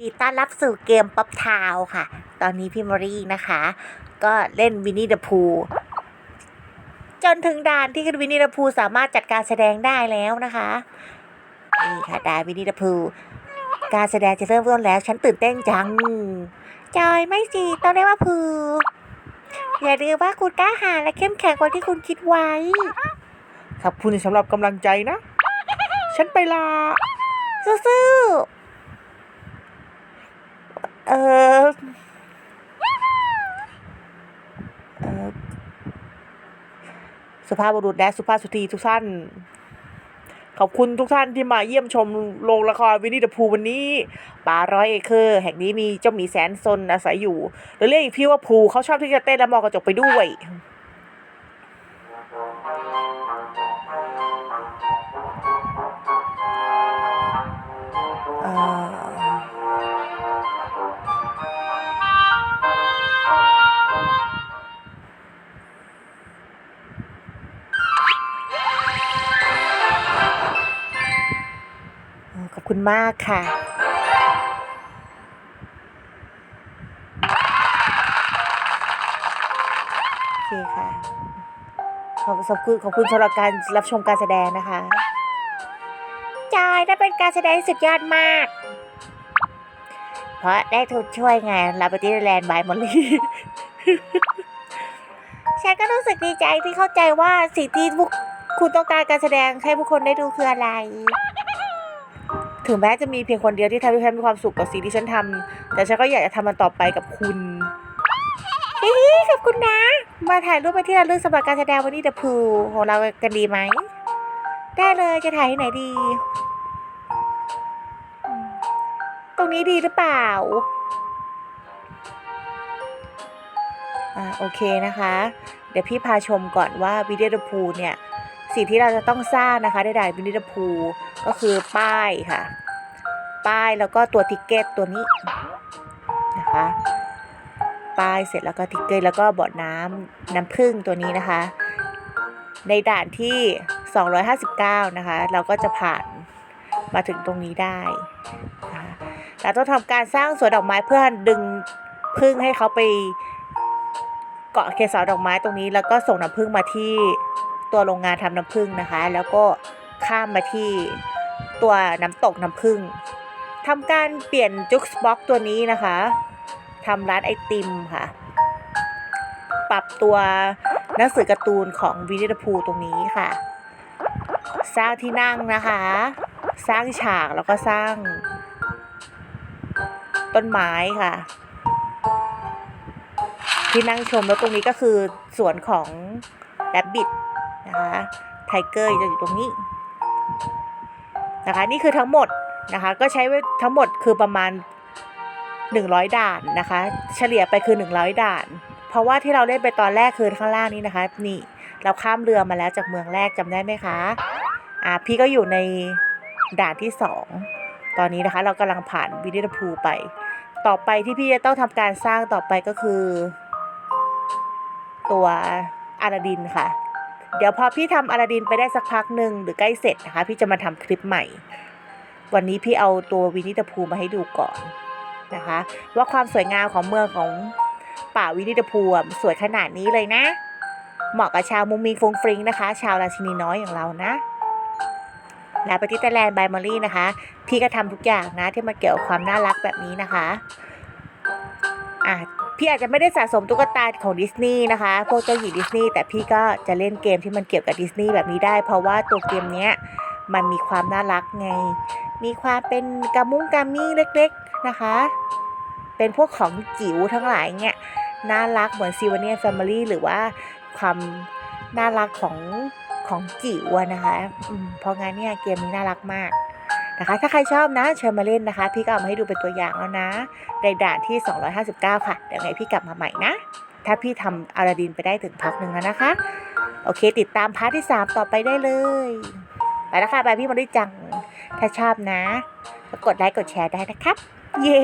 ดีต้อนรับสู่เกมป๊อปทาวค่ะ ตอนนี้พี่มอรี่นะคะ ก็เล่นวินนี่เดอะพูจนถึงด่านที่วินนี่เดอะพูสามารถจัดการแสดงได้แล้วนะคะ นี่ค่ะด่านวินนี่เดอะพูการแสดงจะเริ่มต้นแล้ว ฉันตื่นเต้นจัง จอยไม่สิต้องเรียกว่าพูอย่าลืมว่าคุณกล้าหาญและเข้มแข็งกว่าที่คุณคิดไว้ ขอบคุณสำหรับกำลังใจนะ ฉันไปลาสู้ๆ เออสุภาพบุรุษและสุภาพสตรีทุกท่าน ขอบคุณทุกท่านที่มาเยี่ยมชมโรงละครวินนี่เดอะพูวันนี้ ป่าร้อยเอเคอร์แห่งนี้มีเจ้าหมีแสนซนอาศัยอยู่หรือเรียกอีกพี่ว่าพูเขาชอบที่จะเต้นและมองกระจกไปด้วย ขอบคุณมากค่ะโอเคค่ะขอบขอบคุณขอบคุณสำหรับการรับชมการแสดงนะคะจอยได้เป็นการแสดงสุดยอดมาก เพราะได้ทุกช่วยไงลาปตี้แลนด์บายมอลลี่ฉันก็รู้สึกดีใจที่เข้าใจว่าสิ่งที่พวกคุณต้องการการแสดงให้ผู้คนได้ดูคืออะไร ถึงแม้จะมีเพียงคนเดียวที่ทำให้ฉันมีความสุขกับสิ่งที่ฉันทำแต่ฉันก็อยากจะทำมันต่อไปกับคุณเฮ้ยขอบคุณนะ มาถ่ายรูปไปที่ระลึกสำหรับการแสดงวันนี้เดอะพูของเรากันดีไหม ได้เลยจะถ่ายที่ไหนดี ตรงนี้ดีหรือเปล่า อ่าโอเคนะคะ เดี๋ยวพี่พาชมก่อนว่าวิดีโอพูเนี่ย สิ่งที่เราจะต้องสร้างนะคะได้ๆวิดีโอพูก็คือป้ายค่ะ ป้ายแล้วก็ตัวทิกเก็ตตัวนี้นะคะ ป้ายเสร็จแล้วก็ทิกเก็ตแล้วก็บ่อน้ำน้ำผึ้งตัวนี้นะคะ ในด่านที่ 259 นะคะ เราก็จะผ่านมาถึงตรงนี้ได้นะคะเราต้องทำการสร้างสวนดอกไม้เพื่อดึงพึ่งให้เขาไปเกาะเกสรดอกไม้ตรงนี้ แล้วก็ส่งน้ำพึ่งมาที่ ตัวโรงงานทำน้ำพึ่งนะคะ แล้วก็ข้ามมาที่ตัวน้ำตกน้ำพึ่งทำการเปลี่ยนจุกบ็อกตัวนี้นะคะทำร้านไอติมค่ะ ปรับตัวหนังสือการ์ตูนของวินนี่พูตรงนี้ค่ะ สร้างที่นั่งนะคะ สร้างฉากแล้วก็สร้าง ต้นไม้ค่ะ ที่นั่งชมแล้วตรงนี้ก็คือสวนของแรบบิท นะคะไทเกอร์จะอยู่ตรงนี้นะคะนี่คือทั้งหมดนะคะก็ใช้ไว้ทั้งหมดคือประมาณ 100 ด่านนะคะ เฉลี่ยไปคือ 100 ด่าน เพราะว่าที่เราเล่นไปตอนแรกคือข้างล่างนี้นะคะนี่เราข้ามเรือมาแล้วจากเมืองแรกจำได้ไหมคะอ่าพี่ก็อยู่ในด่านที่สองตอนนี้นะคะเรากำลังผ่านวินิจพูไป ต่อไปที่พี่จะต้องทำการสร้างต่อไปก็คือ ตัวอาราดินค่ะ เดี๋ยวพอพี่ทำอาราดินไปได้สักพักหนึ่งหรือใกล้เสร็จนะคะ พี่จะมาทำคลิปใหม่ วันนี้พี่เอาตัววินิจพูมาให้ดูก่อนนะคะ ว่าความสวยงามของเมืองของป่าวินิจพูอะสวยขนาดนี้เลยนะ เหมาะกับชาวมุงมิงฟงฟริงนะคะ ชาวราชินีน้อยอย่างเรานะและปฏิตแลนด์บายมอรี่นะคะ พี่ก็ทำทุกอย่างนะที่มาเกี่ยวกับความน่ารักแบบนี้นะคะอะ พี่อาจจะไม่ได้สะสมตุ๊กตาของดิสนีย์นะคะ พวกเจ้าหญิงดิสนีย์แต่พี่ก็จะเล่นเกมที่มันเกี่ยวกับดิสนีย์แบบนี้ได้ เพราะว่าตัวเกมเนี้ยมันมีความน่ารักไง มีความเป็นกามุ้งกามี่เล็กๆนะคะ เป็นพวกของจิ๋วทั้งหลายเนี่ยน่ารักเหมือนซีวานียแฟมิลี่หรือว่าความน่ารักของของจิ๋วนะคะเพราะงั้นเนี่ยเกมนี้น่ารักมาก นะคะ ถ้าใครชอบนะเชิญมาเล่นนะคะ พี่ก็เอามาให้ดูเป็นตัวอย่างแล้วนะ ในด่านที่ 259 ค่ะ เดี๋ยวไงพี่กลับมาใหม่นะ ถ้าพี่ทำอาราดินไปได้ถึงพักหนึ่งแล้วนะคะ โอเค ติดตามพาร์ทที่ 3 ต่อไปได้เลย ไปแล้วค่ะบายพี่มาด้วยจัง ถ้าชอบนะก็กดไลค์กดแชร์ได้นะครับ เย้